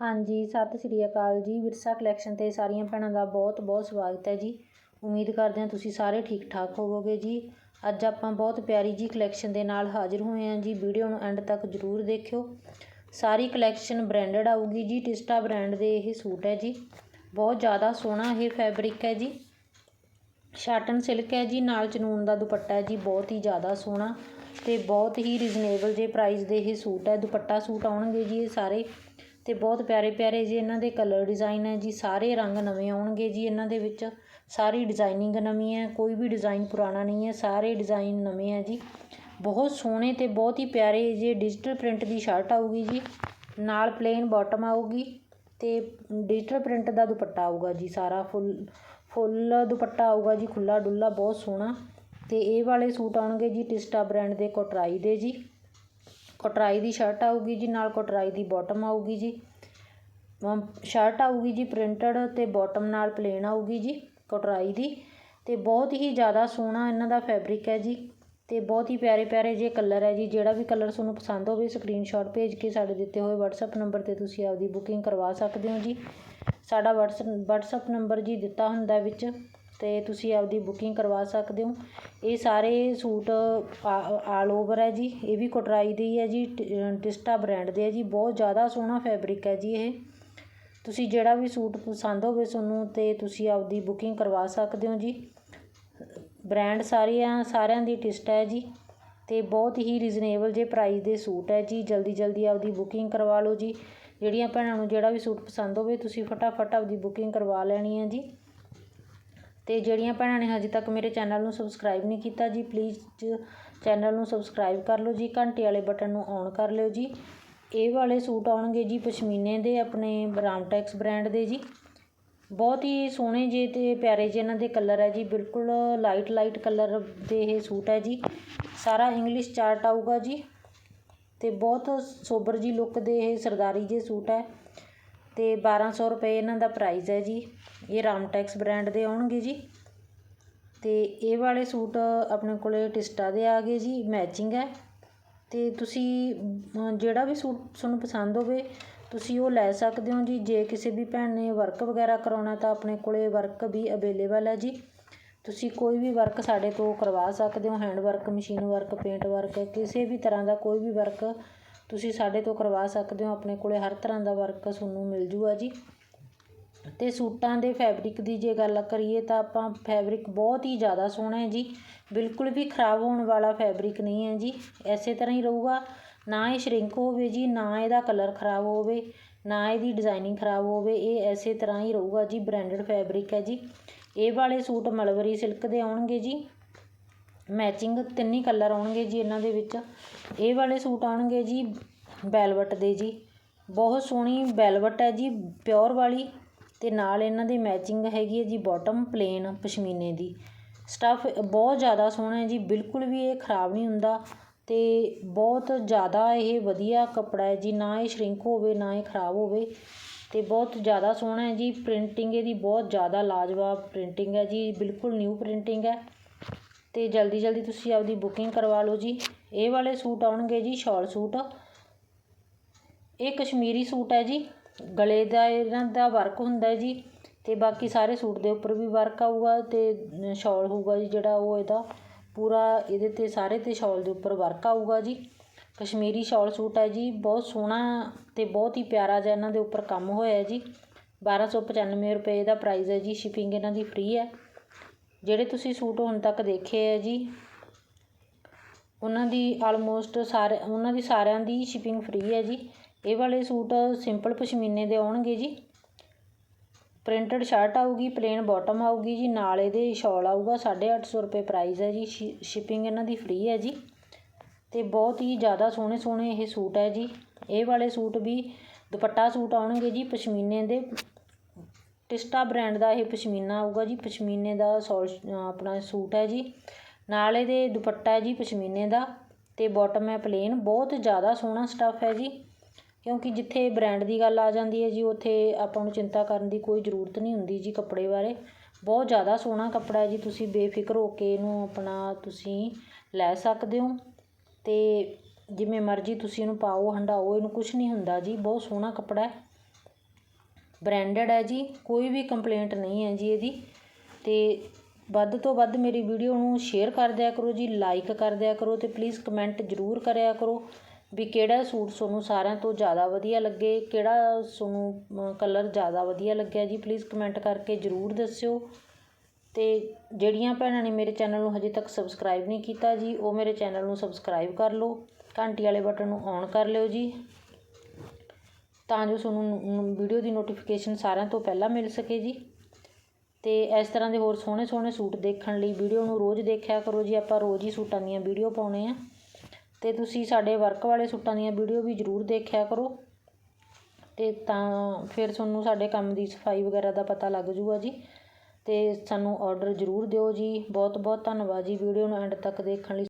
ਹਾਂਜੀ, ਸਤਿ ਸ਼੍ਰੀ ਅਕਾਲ ਜੀ। ਵਿਰਸਾ ਕਲੈਕਸ਼ਨ 'ਤੇ ਸਾਰੀਆਂ ਭੈਣਾਂ ਦਾ ਬਹੁਤ ਬਹੁਤ ਸਵਾਗਤ ਹੈ ਜੀ। ਉਮੀਦ ਕਰਦੇ ਹਾਂ ਤੁਸੀਂ ਸਾਰੇ ਠੀਕ ਠਾਕ ਹੋਵੋਗੇ ਜੀ। ਅੱਜ ਆਪਾਂ ਬਹੁਤ ਪਿਆਰੀ ਜੀ ਕਲੈਕਸ਼ਨ ਦੇ ਨਾਲ ਹਾਜ਼ਰ ਹੋਏ ਹਾਂ ਜੀ। ਵੀਡੀਓ ਨੂੰ ਐਂਡ ਤੱਕ ਜ਼ਰੂਰ ਦੇਖਿਓ। ਸਾਰੀ ਕਲੈਕਸ਼ਨ ਬ੍ਰਾਂਡਡ ਆਊਗੀ ਜੀ। ਟਿਸਟਾ ਬ੍ਰਾਂਡ ਦੇ ਇਹ ਸੂਟ ਹੈ ਜੀ। ਬਹੁਤ ਜ਼ਿਆਦਾ ਸੋਹਣਾ ਇਹ ਫੈਬਰਿਕ ਹੈ ਜੀ। ਸ਼ਾਟਨ ਸਿਲਕ ਹੈ ਜੀ। ਨਾਲ ਚਨੂਨ ਦਾ ਦੁਪੱਟਾ ਹੈ ਜੀ। ਬਹੁਤ ਹੀ ਜ਼ਿਆਦਾ ਸੋਹਣਾ ਤੇ ਬਹੁਤ ਹੀ ਰੀਜ਼ਨੇਬਲ ਜੇ ਪ੍ਰਾਈਸ ਦੇ ਇਹ ਸੂਟ ਹੈ। ਦੁਪੱਟਾ ਸੂਟ ਆਉਣਗੇ ਜੀ ਇਹ ਸਾਰੇ। ਅਤੇ ਬਹੁਤ ਪਿਆਰੇ ਪਿਆਰੇ ਜੀ ਇਹਨਾਂ ਦੇ ਕਲਰ ਡਿਜ਼ਾਇਨ ਹੈ ਜੀ, ਸਾਰੇ ਰੰਗ ਨਵੇਂ ਆਉਣਗੇ ਜੀ ਇਹਨਾਂ ਦੇ ਵਿੱਚ। ਸਾਰੀ ਡਿਜ਼ਾਇਨਿੰਗ ਨਵੀਂ ਹੈ, ਕੋਈ ਵੀ ਡਿਜ਼ਾਇਨ ਪੁਰਾਣਾ ਨਹੀਂ ਹੈ, ਸਾਰੇ ਡਿਜ਼ਾਇਨ ਨਵੇਂ ਹੈ ਜੀ। ਬਹੁਤ ਸੋਹਣੇ ਅਤੇ ਬਹੁਤ ਹੀ ਪਿਆਰੇ ਜੇ ਡਿਜੀਟਲ ਪ੍ਰਿੰਟ ਦੀ ਸ਼ਰਟ ਆਊਗੀ ਜੀ, ਨਾਲ ਪਲੇਨ ਬੋਟਮ ਆਊਗੀ ਅਤੇ ਡਿਜੀਟਲ ਪ੍ਰਿੰਟ ਦਾ ਦੁਪੱਟਾ ਆਊਗਾ ਜੀ ਸਾਰਾ, ਫੁੱਲ ਫੁੱਲ ਦੁਪੱਟਾ ਆਊਗਾ ਜੀ ਖੁੱਲਾ ਡੁੱਲਾ ਬਹੁਤ ਸੋਹਣਾ। ਅਤੇ ਇਹ ਵਾਲੇ ਸੂਟ ਆਉਣਗੇ ਜੀ ਟਿਸਟਾ ਬ੍ਰਾਂਡ ਦੇ ਕੋਟਰਾਈ ਦੇ ਜੀ। ਕੋਟਰਾਈ ਦੀ ਸ਼ਰਟ ਆਊਗੀ ਜੀ, ਨਾਲ ਕੋਟਰਾਈ ਦੀ ਬਾਟਮ ਆਊਗੀ ਜੀ। ਸ਼ਰਟ ਆਊਗੀ ਜੀ ਪ੍ਰਿੰਟਡ ਤੇ ਬਾਟਮ ਨਾਲ ਪਲੇਨ ਆਊਗੀ ਜੀ ਕੋਟਰਾਈ ਦੀ। ਤੇ ਬਹੁਤ ਹੀ ਜ਼ਿਆਦਾ ਸੋਹਣਾ ਇਹਨਾਂ ਦਾ ਫੈਬਰਿਕ ਹੈ ਜੀ। ਤੇ ਬਹੁਤ ਹੀ ਪਿਆਰੇ ਪਿਆਰੇ ਜੇ ਕਲਰ ਹੈ ਜੀ। ਜਿਹੜਾ ਵੀ ਕਲਰ ਤੁਹਾਨੂੰ ਪਸੰਦ ਹੋਵੇ ਸਕਰੀਨਸ਼ਾਟ ਭੇਜ ਕੇ ਸਾਡੇ ਦਿੱਤੇ ਹੋਏ WhatsApp ਨੰਬਰ ਤੇ ਤੁਸੀਂ ਆਪਦੀ ਬੁਕਿੰਗ ਕਰਵਾ ਸਕਦੇ ਹੋ ਜੀ। ਸਾਡਾ WhatsApp ਨੰਬਰ ਜੀ ਦਿੱਤਾ ਹੁੰਦਾ ਵਿੱਚ, ਤੇ ਤੁਸੀਂ ਆਪਦੀ ਬੁਕਿੰਗ ਕਰਵਾ ਸਕਦੇ ਹੋ। ਇਹ ਸਾਰੇ ਸੂਟ ਆਲ ਓਵਰ ਹੈ ਜੀ। ਇਹ ਵੀ ਕੋਟਰਾਈ ਦੇ ਹੀ ਹੈ ਜੀ ਟਿਸਟਾ ਬ੍ਰੈਂਡ ਦੇ ਹੈ ਜੀ। ਬਹੁਤ ਜ਼ਿਆਦਾ ਸੋਹਣਾ ਫੈਬਰਿਕ ਹੈ ਜੀ ਇਹ। ਤੁਸੀਂ ਜਿਹੜਾ ਵੀ ਸੂਟ ਪਸੰਦ ਹੋਵੇ ਤੁਹਾਨੂੰ ਤੇ ਤੁਸੀਂ ਆਪਦੀ ਬੁਕਿੰਗ ਕਰਵਾ ਸਕਦੇ ਹੋ ਜੀ। ਬ੍ਰਾਂਡ ਸਾਰੀਆਂ, ਸਾਰਿਆਂ ਦੀ ਟਿਸਟਾ ਹੈ ਜੀ। ਤੇ ਬਹੁਤ ਹੀ ਰੀਜ਼ਨੇਬਲ ਜੇ ਪ੍ਰਾਈਸ ਦੇ ਸੂਟ ਹੈ ਜੀ। ਜਲਦੀ ਜਲਦੀ ਆਪਦੀ ਬੁਕਿੰਗ ਕਰਵਾ ਲਓ ਜੀ। ਜਿਹੜੀਆਂ ਭੈਣਾਂ ਨੂੰ ਜਿਹੜਾ ਵੀ ਸੂਟ ਪਸੰਦ ਹੋਵੇ, ਤੁਸੀਂ ਫਟਾਫਟ ਆਪਦੀ ਬੁਕਿੰਗ ਕਰਵਾ ਲੈਣੀ ਹੈ ਜੀ। ਅਤੇ ਜਿਹੜੀਆਂ ਭੈਣਾਂ ਨੇ ਹਜੇ ਤੱਕ ਮੇਰੇ ਚੈਨਲ ਨੂੰ ਸਬਸਕ੍ਰਾਈਬ ਨਹੀਂ ਕੀਤਾ ਜੀ ਪਲੀਜ਼ ਚੈਨਲ ਨੂੰ ਸਬਸਕ੍ਰਾਈਬ ਕਰ ਲਓ ਜੀ, ਘੰਟੇ ਵਾਲੇ ਬਟਨ ਨੂੰ ਔਨ ਕਰ ਲਿਓ ਜੀ। ਇਹ ਵਾਲੇ ਸੂਟ ਆਉਣਗੇ ਜੀ ਪਸ਼ਮੀਨੇ ਦੇ, ਆਪਣੇ ਰਾਮਟੈਕਸ ਬ੍ਰਾਂਡ ਦੇ ਜੀ। ਬਹੁਤ ਹੀ ਸੋਹਣੇ ਜੇ ਤੇ ਪਿਆਰੇ ਜੇ ਇਹਨਾਂ ਦੇ ਕਲਰ ਹੈ ਜੀ, ਬਿਲਕੁਲ ਲਾਈਟ ਲਾਈਟ ਕਲਰ ਦੇ ਇਹ ਸੂਟ ਹੈ ਜੀ। ਸਾਰਾ ਇੰਗਲਿਸ਼ ਚਾਰਟ ਆਊਗਾ ਜੀ। ਤੇ ਬਹੁਤ ਸੋਬਰ ਜੀ ਲੁੱਕ ਦੇ ਇਹ ਸਰਦਾਰੀ ਜੇ ਸੂਟ ਹੈ। ਅਤੇ ਬਾਰ੍ਹਾਂ ਸੌ ਰੁਪਏ ਇਹਨਾਂ ਦਾ ਪ੍ਰਾਈਜ਼ ਹੈ ਜੀ। ਇਹ ਰਾਮਟੈਕਸ ਬ੍ਰੈਂਡ ਦੇ ਆਉਣਗੇ ਜੀ। ਅਤੇ ਇਹ ਵਾਲੇ ਸੂਟ ਆਪਣੇ ਕੋਲ ਟਿਸਟਾ ਦੇ ਆ ਗਏ ਜੀ ਮੈਚਿੰਗ ਹੈ। ਅਤੇ ਤੁਸੀਂ ਜਿਹੜਾ ਵੀ ਸੂਟ ਤੁਹਾਨੂੰ ਪਸੰਦ ਹੋਵੇ, ਤੁਸੀਂ ਉਹ ਲੈ ਸਕਦੇ ਹੋ ਜੀ। ਜੇ ਕਿਸੇ ਵੀ ਭੈਣ ਨੇ ਵਰਕ ਵਗੈਰਾ ਕਰਾਉਣਾ ਤਾਂ ਆਪਣੇ ਕੋਲ ਵਰਕ ਵੀ ਅਵੇਲੇਬਲ ਹੈ ਜੀ। ਤੁਸੀਂ ਕੋਈ ਵੀ ਵਰਕ ਸਾਡੇ ਤੋਂ ਕਰਵਾ ਸਕਦੇ ਹੋ। Hand work machine work paint work ਕਿਸੇ ਵੀ ਤਰ੍ਹਾਂ ਦਾ ਕੋਈ ਵੀ ਵਰਕ ਤੁਸੀਂ ਸਾਡੇ ਤੋਂ ਕਰਵਾ ਸਕਦੇ ਹੋ, ਆਪਣੇ ਕੋਲ ਹਰ ਤਰ੍ਹਾਂ ਦਾ ਵਰਕ ਤੁਹਾਨੂੰ ਮਿਲ ਜੂਗਾ ਜੀ। ਅਤੇ ਸੂਟਾਂ ਦੇ ਫੈਬਰਿਕ ਦੀ ਜੇ ਗੱਲ ਕਰੀਏ ਤਾਂ ਆਪਾਂ ਫੈਬਰਿਕ ਬਹੁਤ ਹੀ ਜ਼ਿਆਦਾ ਸੋਹਣਾ ਹੈ ਜੀ। ਬਿਲਕੁਲ ਵੀ ਖਰਾਬ ਹੋਣ ਵਾਲਾ ਫੈਬਰਿਕ ਨਹੀਂ ਹੈ ਜੀ। ਇਸੇ ਤਰ੍ਹਾਂ ਹੀ ਰਹੂਗਾ। ਨਾ ਇਹ ਸ਼ਰਿੰਕ ਹੋਵੇ ਜੀ, ਨਾ ਇਹਦਾ ਕਲਰ ਖਰਾਬ ਹੋਵੇ, ਨਾ ਇਹਦੀ ਡਿਜ਼ਾਈਨਿੰਗ ਖਰਾਬ ਹੋਵੇ, ਇਹ ਇਸੇ ਤਰ੍ਹਾਂ ਹੀ ਰਹੂਗਾ ਜੀ ਬ੍ਰਾਂਡਡ ਫੈਬਰਿਕ ਹੈ ਜੀ। ਇਹ ਵਾਲੇ ਸੂਟ ਮਲਵਰੀ ਸਿਲਕ ਦੇ ਆਉਣਗੇ ਜੀ। ਮੈਚਿੰਗ ਤਿੰਨੀ ਕਲਰ ਆਉਣਗੇ ਜੀ ਇਹਨਾਂ ਦੇ ਵਿੱਚ। ਇਹ ਵਾਲੇ ਸੂਟ ਆਉਣਗੇ ਜੀ ਵੈਲਵਟ ਦੇ ਜੀ। ਬਹੁਤ ਸੋਹਣੀ ਵੈਲਵਟ ਹੈ ਜੀ ਪਿਓਰ ਵਾਲੀ। ਅਤੇ ਨਾਲ ਇਹਨਾਂ ਦੀ ਮੈਚਿੰਗ ਹੈਗੀ ਹੈ ਜੀ ਬੋਟਮ ਪਲੇਨ ਪਸ਼ਮੀਨੇ ਦੀ। ਸਟੱਫ ਬਹੁਤ ਜ਼ਿਆਦਾ ਸੋਹਣਾ ਹੈ ਜੀ, ਬਿਲਕੁਲ ਵੀ ਇਹ ਖਰਾਬ ਨਹੀਂ ਹੁੰਦਾ। ਅਤੇ ਬਹੁਤ ਜ਼ਿਆਦਾ ਇਹ ਵਧੀਆ ਕੱਪੜਾ ਹੈ ਜੀ, ਨਾ ਇਹ ਸ਼ਰਿੰਕ ਹੋਵੇ, ਨਾ ਇਹ ਖਰਾਬ ਹੋਵੇ। ਅਤੇ ਬਹੁਤ ਜ਼ਿਆਦਾ ਸੋਹਣਾ ਹੈ ਜੀ ਪ੍ਰਿੰਟਿੰਗ ਇਹਦੀ ਬਹੁਤ ਜ਼ਿਆਦਾ ਲਾਜਵਾਬ ਪ੍ਰਿੰਟਿੰਗ ਹੈ ਜੀ, ਬਿਲਕੁਲ ਨਿਊ ਪ੍ਰਿੰਟਿੰਗ ਹੈ। ਅਤੇ ਜਲਦੀ ਜਲਦੀ ਤੁਸੀਂ ਆਪਦੀ ਬੁਕਿੰਗ ਕਰਵਾ ਲਓ ਜੀ। ਇਹ ਵਾਲੇ ਸੂਟ ਆਉਣਗੇ ਜੀ, ਸ਼ਾਲ ਸੂਟ। ਇਹ ਕਸ਼ਮੀਰੀ ਸੂਟ ਹੈ ਜੀ। ਗਲੇ ਦਾ, ਇਹਨਾਂ ਦਾ ਵਰਕ ਹੁੰਦਾ ਜੀ। ਅਤੇ ਬਾਕੀ ਸਾਰੇ ਸੂਟ ਦੇ ਉੱਪਰ ਵੀ ਵਰਕ ਆਊਗਾ ਅਤੇ ਸ਼ਾਲ ਹੋਊਗਾ ਜੀ ਜਿਹੜਾ ਉਹ ਇਹਦਾ। ਪੂਰਾ ਇਹਦੇ ਤੇ ਸਾਰੇ ਤੇ ਸ਼ਾਲ ਦੇ ਉੱਪਰ ਵਰਕ ਆਊਗਾ ਜੀ। ਕਸ਼ਮੀਰੀ ਸ਼ਾਲ ਸੂਟ ਹੈ ਜੀ। ਬਹੁਤ ਸੋਹਣਾ ਅਤੇ ਬਹੁਤ ਹੀ ਪਿਆਰਾ ਜਿਹਾ ਇਹਨਾਂ ਦੇ ਉੱਪਰ ਕੰਮ ਹੋਇਆ ਜੀ। 1295 ਰੁਪਏ ਦਾ ਪ੍ਰਾਈਸ ਹੈ ਜੀ। ਸ਼ਿਪਿੰਗ ਇਹਨਾਂ ਦੀ ਫ੍ਰੀ ਹੈ। ਜਿਹੜੇ ਤੁਸੀਂ ਸੂਟ ਹੁਣ ਤੱਕ ਦੇਖੇ ਹੈ ਜੀ, ਉਹਨਾਂ ਦੀ ਆਲਮੋਸਟ ਸਾਰੇ, ਉਹਨਾਂ ਦੀ ਸਾਰਿਆਂ ਦੀ ਸ਼ਿਪਿੰਗ ਫ੍ਰੀ ਹੈ ਜੀ। ਇਹ ਵਾਲੇ ਸੂਟ ਸਿੰਪਲ ਪਸ਼ਮੀਨੇ ਦੇ ਆਉਣਗੇ ਜੀ। ਪ੍ਰਿੰਟਡ ਸ਼ਰਟ ਆਊਗੀ ਪਲੇਨ ਬਾਟਮ ਆਊਗੀ ਜੀ, ਨਾਲ ਇਹਦੇ ਸ਼ਾਲ ਆਊਗਾ 850 ਰੁਪਏ ਪ੍ਰਾਈਸ ਹੈ ਜੀ ਸ਼ਿਪਿੰਗ ਇਹਨਾਂ ਦੀ ਫ੍ਰੀ ਹੈ ਜੀ। ਤੇ ਬਹੁਤ ਹੀ ਜ਼ਿਆਦਾ ਸੋਹਣੇ ਸੋਹਣੇ ਇਹ ਸੂਟ ਹੈ ਜੀ। ਇਹ ਵਾਲੇ ਸੂਟ ਵੀ ਦੁਪੱਟਾ ਸੂਟ ਆਉਣਗੇ ਜੀ, ਪਸ਼ਮੀਨੇ ਦੇ ਟਿਸਟਾ ਬ੍ਰਾਂਡ ਦਾ ਇਹ ਪਸ਼ਮੀਨਾ ਆਊਗਾ ਜੀ। ਪਸ਼ਮੀਨੇ ਦਾ ਸੌਲ ਆਪਣਾ ਸੂਟ ਹੈ ਜੀ। ਨਾਲ ਇਹਦੇ ਦੁਪੱਟਾ ਹੈ ਜੀ ਪਸ਼ਮੀਨੇ ਦਾ ਤੇ ਬਾਟਮ ਹੈ ਪਲੇਨ ਬਹੁਤ ਜ਼ਿਆਦਾ ਸੋਹਣਾ ਸਟੱਫ ਹੈ ਜੀ। ਕਿਉਂਕਿ ਜਿੱਥੇ ਬ੍ਰਾਂਡ ਦੀ ਗੱਲ ਆ ਜਾਂਦੀ ਹੈ ਜੀ, ਉੱਥੇ ਆਪਾਂ ਨੂੰ ਚਿੰਤਾ ਕਰਨ ਦੀ ਕੋਈ ਜ਼ਰੂਰਤ ਨਹੀਂ ਹੁੰਦੀ ਜੀ ਕੱਪੜੇ ਬਾਰੇ। ਬਹੁਤ ਜ਼ਿਆਦਾ ਸੋਹਣਾ ਕੱਪੜਾ ਹੈ ਜੀ। ਤੁਸੀਂ ਬੇਫਿਕਰ ਹੋ ਕੇ ਇਹਨੂੰ ਆਪਣਾ ਤੁਸੀਂ ਲੈ ਸਕਦੇ ਹੋ ਤੇ ਜਿਵੇਂ ਮਰਜ਼ੀ ਤੁਸੀਂ ਇਹਨੂੰ ਪਾਓ, ਹੰਡਾਓ, ਇਹਨੂੰ ਕੁਝ ਨਹੀਂ ਹੁੰਦਾ ਜੀ। ਬਹੁਤ ਸੋਹਣਾ ਕੱਪੜਾ ਹੈ। ਬ੍ਰਾਂਡਡ ਹੈ ਜੀ, ਕੋਈ ਵੀ ਕੰਪਲੇਂਟ ਨਹੀਂ ਹੈ ਜੀ ਇਹਦੀ। ਅਤੇ ਵੱਧ ਤੋਂ ਵੱਧ ਮੇਰੀ ਵੀਡੀਓ ਨੂੰ ਸ਼ੇਅਰ ਕਰ ਦਿਆ ਕਰੋ ਜੀ ਲਾਈਕ ਕਰ ਦਿਆ ਕਰੋ ਅਤੇ ਪਲੀਜ਼ ਕਮੈਂਟ ਜ਼ਰੂਰ ਕਰਿਆ ਕਰੋ ਵੀ ਕਿਹੜਾ ਸੂਟ ਤੁਹਾਨੂੰ ਸਾਰਿਆਂ ਤੋਂ ਜ਼ਿਆਦਾ ਵਧੀਆ ਲੱਗੇ, ਕਿਹੜਾ ਤੁਹਾਨੂੰ ਕਲਰ ਜ਼ਿਆਦਾ ਵਧੀਆ ਲੱਗਿਆ ਜੀ ਪਲੀਜ਼ ਕਮੈਂਟ ਕਰਕੇ ਜ਼ਰੂਰ ਦੱਸਿਓ। ਅਤੇ ਜਿਹੜੀਆਂ ਭੈਣਾਂ ਨੇ ਮੇਰੇ ਚੈਨਲ ਨੂੰ ਹਜੇ ਤੱਕ ਸਬਸਕ੍ਰਾਈਬ ਨਹੀਂ ਕੀਤਾ ਜੀ, ਉਹ ਮੇਰੇ ਚੈਨਲ ਨੂੰ ਸਬਸਕ੍ਰਾਈਬ ਕਰ ਲਓ। ਘੰਟੀ ਵਾਲੇ ਬਟਨ ਨੂੰ ਔਨ ਕਰ ਲਿਓ ਜੀ। ਤਾਂ ਜੋ ਤੁਹਾਨੂੰ ਵੀਡੀਓ ਦੀ ਨੋਟੀਫਿਕੇਸ਼ਨ ਸਾਰਿਆਂ ਤੋਂ ਪਹਿਲਾਂ ਮਿਲ ਸਕੇ ਜੀ। ਅਤੇ ਇਸ ਤਰ੍ਹਾਂ ਦੇ ਹੋਰ ਸੋਹਣੇ ਸੋਹਣੇ ਸੂਟ ਦੇਖਣ ਲਈ ਵੀਡੀਓ ਨੂੰ ਰੋਜ਼ ਦੇਖਿਆ ਕਰੋ ਜੀ। ਆਪਾਂ ਰੋਜ਼ ਹੀ ਸੂਟਾਂ ਦੀਆਂ ਵੀਡੀਓ ਪਾਉਣੇ ਆ। ਅਤੇ ਤੁਸੀਂ ਸਾਡੇ ਵਰਕ ਵਾਲੇ ਸੂਟਾਂ ਦੀਆਂ ਵੀਡੀਓ ਵੀ ਜ਼ਰੂਰ ਦੇਖਿਆ ਕਰੋ। ਅਤੇ ਤਾਂ ਫਿਰ ਤੁਹਾਨੂੰ ਸਾਡੇ ਕੰਮ ਦੀ ਸਫ਼ਾਈ ਵਗੈਰਾ ਦਾ ਪਤਾ ਲੱਗ ਜੂਗਾ ਜੀ। ਅਤੇ ਸਾਨੂੰ ਔਡਰ ਜ਼ਰੂਰ ਦਿਓ ਜੀ। ਬਹੁਤ ਬਹੁਤ ਧੰਨਵਾਦ ਜੀ ਵੀਡੀਓ ਨੂੰ ਐਂਡ ਤੱਕ ਦੇਖਣ ਲਈ।